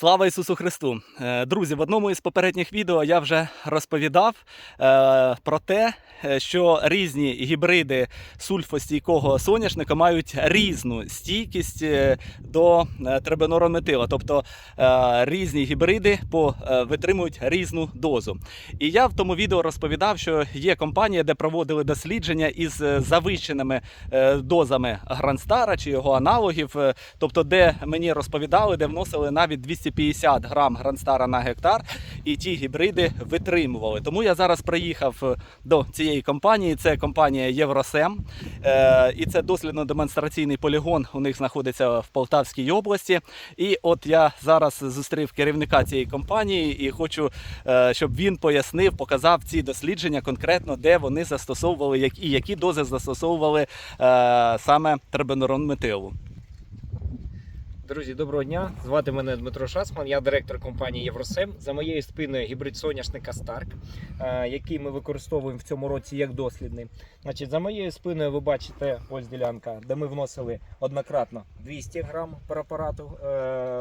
Слава Ісусу Христу! Е, Друзі, в одному із попередніх відео я вже розповідав е, про те, е, що різні гібриди сульфостійкого соняшника мають різну стійкість до е. Тобто різні гібриди витримують різну дозу. І я в тому відео розповідав, що є компанія, де проводили дослідження із завищеними дозами Гранстара чи його аналогів, тобто, де мені розповідали, де вносили навіть 250 грам Гранстара на гектар, і ті гібриди витримували. Тому я зараз приїхав е, до цієї компанії. Це компанія Євросем, е, і це дослідно-демонстраційний полігон. У них знаходиться в Полтавській області. І от я зараз зустрів керівника цієї компанії і хочу, е, щоб він пояснив, показав ці дослідження конкретно, де вони застосовували і які дози застосовували саме трибенурон метилу. Друзі, доброго дня. Звати мене Дмитро Шацман, я директор компанії Євросем. За моєю спиною гібрид соняшника Старк, е, який ми використовуємо в цьому році як дослідний. Значить, за моєю спиною ви бачите ось ділянка, де ми вносили однократно 200 грам препарату е,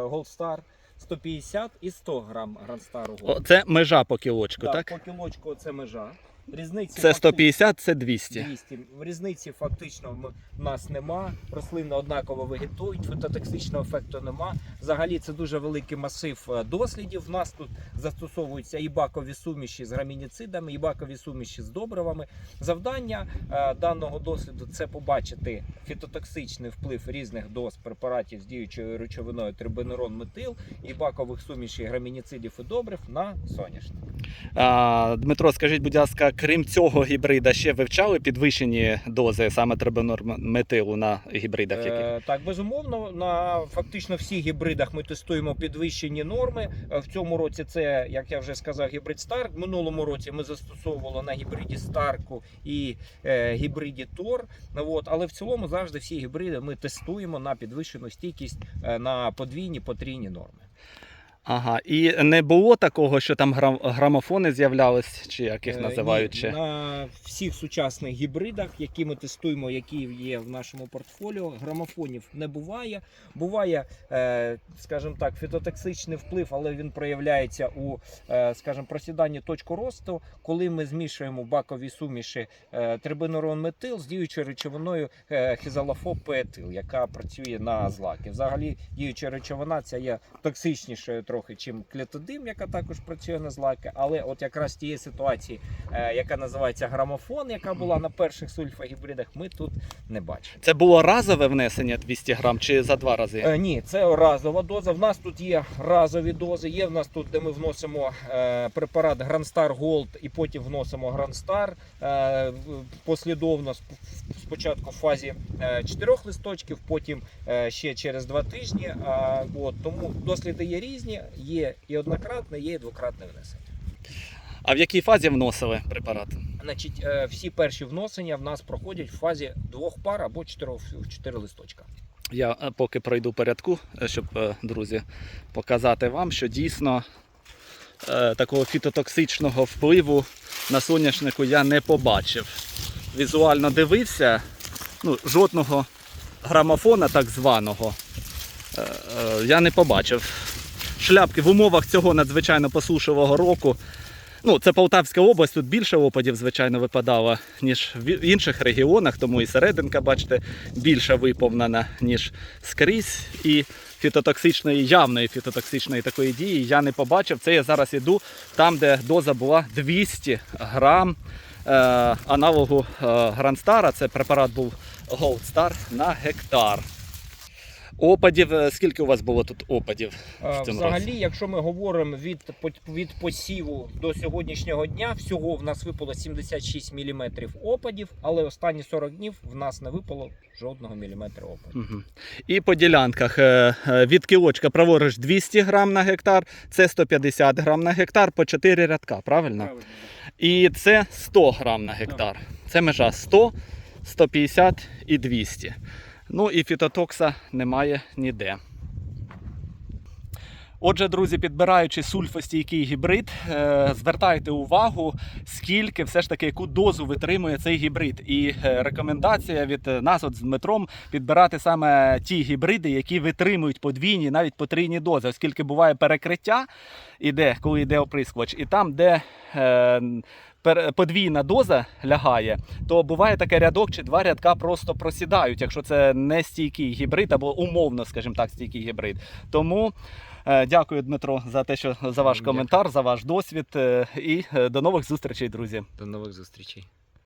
Gold Star, 150 і 100 грам Грандстару Gold. Це межа по кілочку, Да, так? По кілочку це межа. Різниці Це 150, це 200. 200. Різниці фактично в нас нема. Рослини однаково вегетують, фототоксичного ефекту нема. Взагалі це дуже великий масив е, дослідів. В нас тут застосовуються і бакові суміші з грамініцидами, і бакові суміші з добривами. Завдання е, даного досліду це побачити фітотоксичний вплив різних доз препаратів з діючою речовиною трибенерон метил і бакових сумішей грамініцидів і добрив на соняшник. Дмитро, скажіть, будь ласка, крім цього гібрида, ще вивчали підвищені дози саме трибенорметилу на гібридах? яких? Е, так, безумовно, на фактично всіх гібридах ми тестуємо підвищені норми. Е, В цьому році це, як я вже сказав, гібрид Старк. Минулому році ми застосовували на гібриді Старку і е, гібриді Тор. От, але в цілому завжди всі гібриди ми тестуємо на підвищену стійкість е, на подвійні потрійні норми. Ага, і не було такого, що там грам- грамофони з'являлись, чи як їх Е, називають ні, ще? на всіх сучасних гібридах, які ми тестуємо, які є в нашому портфоліо, грамофонів не буває. Буває, е, скажімо так, фітотоксичний вплив, але він проявляється у, е, скажімо, просіданні точку росту, коли ми змішуємо бакові суміші трибенурон метил з діючою речовиною хізалофоп-петил, яка працює на злаки. Взагалі, діюча речовина ця є токсичнішою трохи, чим клетодим, яка також працює на злаки. Але от якраз тієї ситуації, е, яка називається грамофон, яка була на перших сульфагібридах, ми тут не бачимо. Це було разове внесення 200 грам чи за два рази? Е, ні, це разова доза. В нас тут є разові дози. Є в нас тут, де ми вносимо е, препарат Грандстар Gold і потім вносимо Грандстар е, послідовно спочатку в фазі е, чотирьох листочків, потім е, ще через два тижні. От, тому досліди є різні, є і однократне, є і двократне внесення. А в якій фазі вносили препарат? Значить, е, всі перші вносення в нас проходять в фазі двох пар або чотирьох чотири листочка. Я е, поки пройду порядку, е, щоб, друзі, показати вам, що дійсно такого фітотоксичного впливу на соняшнику я не побачив. Візуально дивився, ну, жодного грамофона так званого я не побачив. Шляпки в умовах цього надзвичайно посушливого року. Ну, це Полтавська область, тут більше опадів, звичайно, випадало, ніж в інших регіонах, тому і серединка, бачите, більше виповнена, ніж скрізь. І фітотоксичної, явної фітотоксичної такої дії я не побачив. Це я зараз іду там, де доза була 200 грам е, аналогу е, Грандстара. Це препарат був Star на гектар. Опадів, е, скільки у вас було тут опадів? В цьому Взагалі, році? якщо ми говоримо від, від посіву до сьогоднішнього дня, всього в нас випало 76 мм опадів, але останні 40 днів в нас не випало жодного міліметра опадів. Угу. І по ділянках е, е, від кілочка праворуч 200 грам на гектар, це 150 грам на гектар по 4 рядка, правильно? Правильно. І це 100 грам на гектар. Це межа 100, 150 і 200. Ну і фітотокса немає ніде. Отже, друзі, підбираючи сульфостійкий гібрид, е, звертайте увагу, скільки все ж таки яку дозу витримує цей гібрид. І е, рекомендація від нас от з Дмитром підбирати саме ті гібриди, які витримують подвійні, навіть потрійні дози, оскільки буває перекриття, іде, коли йде оприскувач, і там, де е, подвійна доза лягає, то буває таке рядок чи два рядка просто просідають, якщо це не стійкий гібрид або умовно, скажімо так, стійкий гібрид. Тому е, дякую, Дмитро, за те, що за ваш коментар, за ваш досвід. е, І е, до нових зустрічей, друзі. До нових зустрічей.